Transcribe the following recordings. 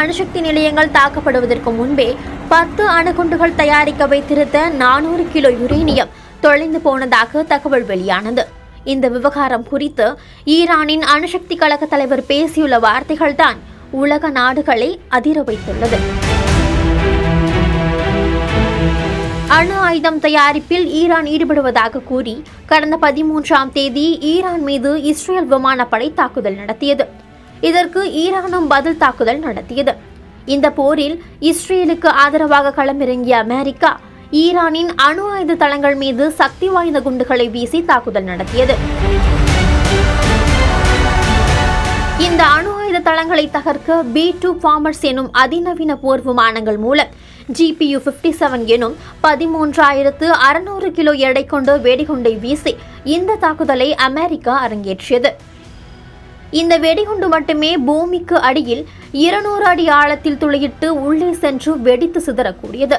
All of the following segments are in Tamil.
அணுசக்தி நிலையங்கள் தாக்கப்படுவதற்கு முன்பே பத்து அணுகுண்டுகள் தயாரிக்க வைத்திருந்த நானூறு கிலோ யுரேனியம் தொலைந்து போனதாக தகவல் வெளியானது. இந்த விவகாரம் குறித்து ஈரானின் அணுசக்தி கழக தலைவர் பேசியுள்ள வார்த்தைகள்தான் உலக நாடுகளை அதிர வைத்துள்ளது. அணு ஆயுதம் தயாரிப்பில் ஈரான் ஈடுபடுவதாக கூறி கடந்த பதிமூன்றாம் தேதி ஈரான் மீது இஸ்ரேல் விமானப்படை தாக்குதல் நடத்தியது. இதற்கு ஈரானும் பதில் தாக்குதல் நடத்தியது. இந்த போரில் இஸ்ரேலுக்கு ஆதரவாக களமிறங்கிய அமெரிக்கா ஈரானின் அணு ஆயுத தளங்கள் மீது சக்தி வாய்ந்த குண்டுகளை வீசி தாக்குதல் நடத்தியது. இந்த அணு ஆயுத தளங்களை தகர்க்க பி டூ ஃபார்மர்ஸ் எனும் அதிநவீன போர் விமானங்கள் மூலம் ஜிபியு பிப்டி செவன் எனும் பதிமூன்றாயிரத்து அறுநூறு கிலோ எடை கொண்ட வெடிகுண்டை வீசி இந்த தாக்குதலை அமெரிக்கா அரங்கேற்றியது. இந்த வெடிகுண்டு மட்டுமே பூமிக்கு அடியில் இருநூறு அடி ஆழத்தில் துளையிட்டு உள்ளே சென்று வெடித்து சிதறக்கூடியது.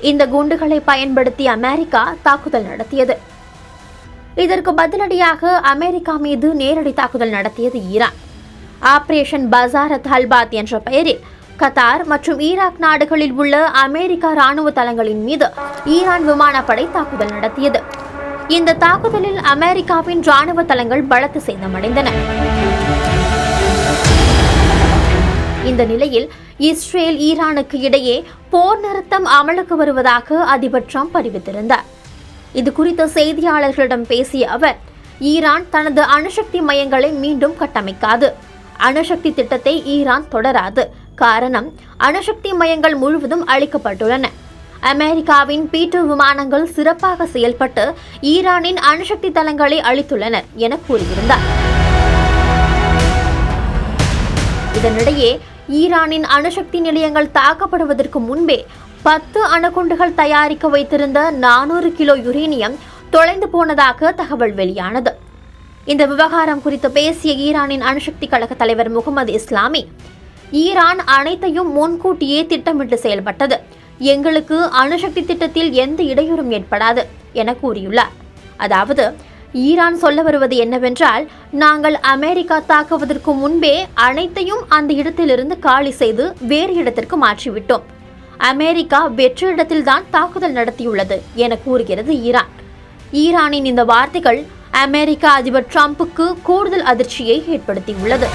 இந்த குண்டுகளை பயன்படுத்தி அமெரிக்கா தாக்குதல் நடத்தியது. இதற்கு பதிலடியாக அமெரிக்கா மீது நேரடி தாக்குதல் நடத்தியது ஈரான். ஆபரேஷன் பசாரத் ஹல்பாத் என்ற பெயரில் கத்தார் மற்றும் ஈராக் நாடுகளில் உள்ள அமெரிக்கா ராணுவ தளங்களின் மீது ஈரான் விமானப்படை தாக்குதல் நடத்தியது. இந்த தாக்குதலில் அமெரிக்காவின் ராணுவ தளங்கள் பலத்த சேதமடைந்தன. இந்த நிலையில் இஸ்ரேல் ஈரானுக்கு இடையே போர் நிறுத்தம் அமலுக்கு வருவதாக அதிபர் ட்ரம்ப் அறிவித்திருந்தார். இது குறித்து செய்தியாளர்களிடம் பேசிய அவர் ஈரான் தனது அணுசக்தி மையங்களை மீண்டும் கட்டமைக்காது. அணுசக்தி திட்டத்தை ஈரான் தொடராது. காரணம் அணுசக்தி மையங்கள் முழுவதும் அளிக்கப்பட்டுள்ளன அமெரிக்காவின் பி டூ விமானங்கள் சிறப்பாக செயல்பட்டு ஈரானின் அணுசக்தி தளங்களை அளித்துள்ளனர் என கூறியிருந்தார். இதனிடையே ஈரானின் அணுசக்தி நிலையங்கள் தாக்கப்படுவதற்கு முன்பே பத்து அணுகுண்டுகள் தயாரிக்க வைத்திருந்த நானூறு கிலோ யுரேனியம் தொலைந்து போனதாக தகவல் வெளியானது. இந்த விவகாரம் குறித்து பேசிய ஈரானின் அணுசக்தி கழக தலைவர் முகமது இஸ்லாமி ஈரான் அனைத்தையும் முன்கூட்டியே திட்டமிட்டு செயல்பட்டது. எங்களுக்கு அணுசக்தி திட்டத்தில் எந்த இடையூறும் ஏற்படாது என கூறியுள்ளார். அதாவது ஈரான் சொல்ல வருவது என்னவென்றால் நாங்கள் அமெரிக்கா தாக்குவதற்கு முன்பே அனைத்தையும் அந்த இடத்திலிருந்து காலி செய்து வேறு இடத்திற்கு மாற்றிவிட்டோம். அமெரிக்கா வெற்று இடத்தில்தான் தாக்குதல் நடத்தியுள்ளது என கூறுகிறது ஈரான். ஈரானின் இந்த வார்த்தைகள் அமெரிக்க அதிபர் ட்ரம்புக்கு கூடுதல் அதிர்ச்சியை ஏற்படுத்தியுள்ளது.